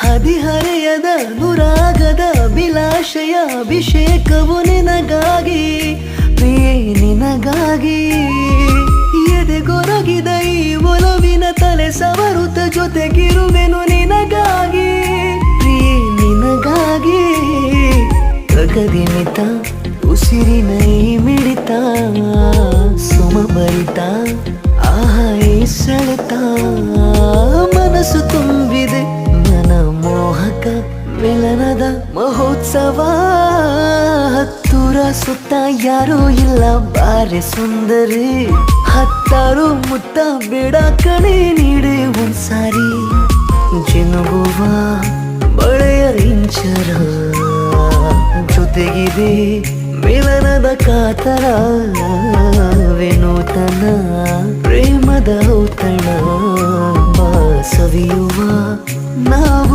ಹದಿಹರೆಯದ ನುರಾಗದ ಅಭಿಲಾಷೆಯ ಅಭಿಷೇಕವು ನಿನಗಾಗಿ, ಪ್ರಿಯೇ, ನಿನಗಾಗಿ. ಎದೆಗೊರಗಿದ ಈ ಒಲವಿನ ತಲೆ ಸವರುತ ಜೊತೆಗಿರುವೆನು ನಿನಗಾಗಿ, ಪ್ರಿಯೇ, ನಿನಗಾಗಿ. ಗಗದಿಮಿತ ಉಸಿರಿನ ಈ ಮಿಡಿತ, ಸುಮಭರಿತ ಆಹಾ ಈ ಸೆಳೆತ. ಮಹೋತ್ಸವ. ಹತ್ತೂರ ಸುತ್ತ ಯಾರೂ ಇಲ್ಲ, ಬಾರೆ ಸುಂದರಿ. ಹತ್ತಾರು ಮುತ್ತ ಬೇಡ ಕಣೆ ನೀಡೆ ಒಂದ್ಸಾರಿ. ಜಿನುಗುವ ಬಳೆಯ ಇಂಚರ ಜೊತೆಗಿದೆ ಮಿಲನದ ಕಾತರ. ವಿನೂತನ ಪ್ರೇಮದ ಔತಣ.